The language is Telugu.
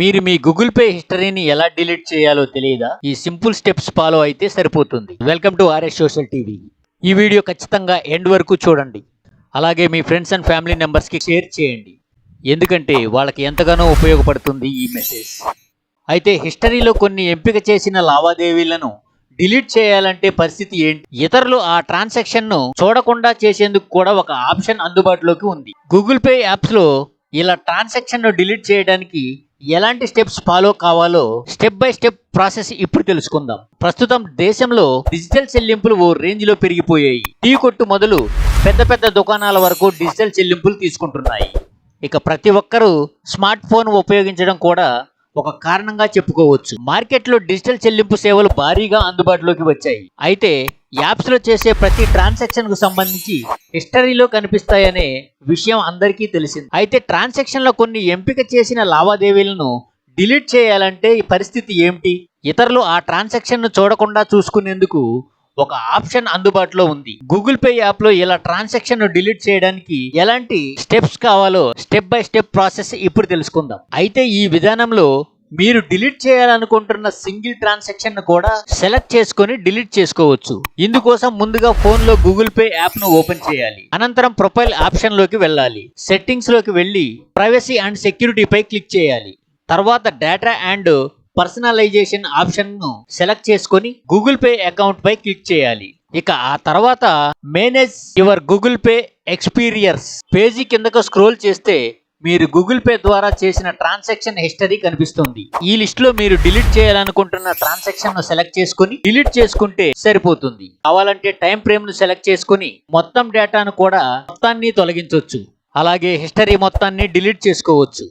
మీరు మీ గూగుల్ పే హిస్టరీని ఎలా డిలీట్ చేయాలో తెలియదా? ఈ సింపుల్ స్టెప్స్ ఫాలో అయితే సరిపోతుంది. Welcome to RS social TV ఈ వీడియో ఖచ్చితంగా ఎండ్ వరకు చూడండి. అలాగే మీ ఫ్రెండ్స్ అండ్ ఫ్యామిలీ మెంబర్స్కి షేర్ చేయండి. ఎందుకంటే వాళ్ళకి ఎంతగానో ఉపయోగపడుతుంది ఈ మెసేజ్ అయితే హిస్టరీలో కొన్ని ఎంపిక చేసిన లావాదేవీలను డిలీట్ చేయాలంటే పరిస్థితి ఏంటి? ఇతరులు ఆ ట్రాన్సాక్షన్ను చూడకుండా చేసేందుకు కూడా ఒక ఆప్షన్ అందుబాటులోకి ఉంది. గూగుల్ పే యాప్స్లో ఇలా ట్రాన్సాక్షన్ను డిలీట్ చేయడానికి ఎలాంటి స్టెప్స్ ఫాలో కావాలో స్టెప్ బై స్టెప్ ప్రాసెస్ ఇప్పుడు తెలుసుకుందాం. ప్రస్తుతం దేశంలో డిజిటల్ చెల్లింపులు ఓ రేంజ్లో పెరిగిపోయాయి. టీ కొట్టు మొదలు పెద్ద పెద్ద దుకాణాల వరకు డిజిటల్ చెల్లింపులు తీసుకుంటున్నాయి. ఇక ప్రతి ఒక్కరూ స్మార్ట్ ఫోన్ ఉపయోగించడం కూడా ఒక కారణంగా చెప్పుకోవచ్చు. మార్కెట్లో డిజిటల్ చెల్లింపు సేవలు భారీగా అందుబాటులోకి వచ్చాయి. అయితే యాప్స్లో చేసే ప్రతి ట్రాన్సాక్షన్కు సంబంధించి హిస్టరీలో కనిపిస్తాయనే విషయం అందరికీ తెలిసింది. అయితే ట్రాన్సాక్షన్లో కొన్ని ఎంపిక చేసిన లావాదేవీలను డిలీట్ చేయాలంటే ఈ పరిస్థితి ఏమిటి? ఇతరులు ఆ ట్రాన్సాక్షన్ను చూడకుండా చూసుకునేందుకు ఒక ఆప్షన్ అందుబాటులో ఉంది. గూగుల్ పే యాప్లో ఇలా ట్రాన్సాక్షన్ను డిలీట్ చేయడానికి ఎలాంటి స్టెప్స్ కావాలో స్టెప్ బై స్టెప్ ప్రాసెస్ ఇప్పుడు తెలుసుకుందాం. అయితే ఈ విధానంలో మీరు డిలీట్ చేయాలనుకుంటున్న సింగిల్ ట్రాన్సాక్షన్ కూడా సెలెక్ట్ చేసుకొని డిలీట్ చేసుకోవచ్చు. ఇందుకోసం ముందుగా ఫోన్లో గూగుల్ పే యాప్ను ఓపెన్ చేయాలి. అనంతరం ప్రొఫైల్ ఆప్షన్లోకి వెళ్ళాలి. సెట్టింగ్స్లోకి వెళ్ళి ప్రైవసీ అండ్ సెక్యూరిటీ పై క్లిక్ చేయాలి. తర్వాత డేటా అండ్ పర్సనలైజేషన్ ఆప్షన్ను సెలెక్ట్ చేసుకొని గూగుల్ పే అకౌంట్ పై క్లిక్ చేయాలి. ఇక ఆ తర్వాత manage your Google Pay experience page కిందకు స్క్రోల్ చేస్తే మీరు గూగుల్ పే ద్వారా చేసిన ట్రాన్సాక్షన్ హిస్టరీ కనిపిస్తుంది. ఈ లిస్ట్లో మీరు డిలీట్ చేయాలనుకుంటున్న ట్రాన్సాక్షన్ను సెలెక్ట్ చేసుకుని డిలీట్ చేసుకుంటే సరిపోతుంది. కావాలంటే టైం ఫ్రేమ్ను సెలెక్ట్ చేసుకుని మొత్తం డేటాను కూడా మొత్తాన్ని తొలగించవచ్చు అలాగే హిస్టరీ మొత్తాన్ని డిలీట్ చేసుకోవచ్చు.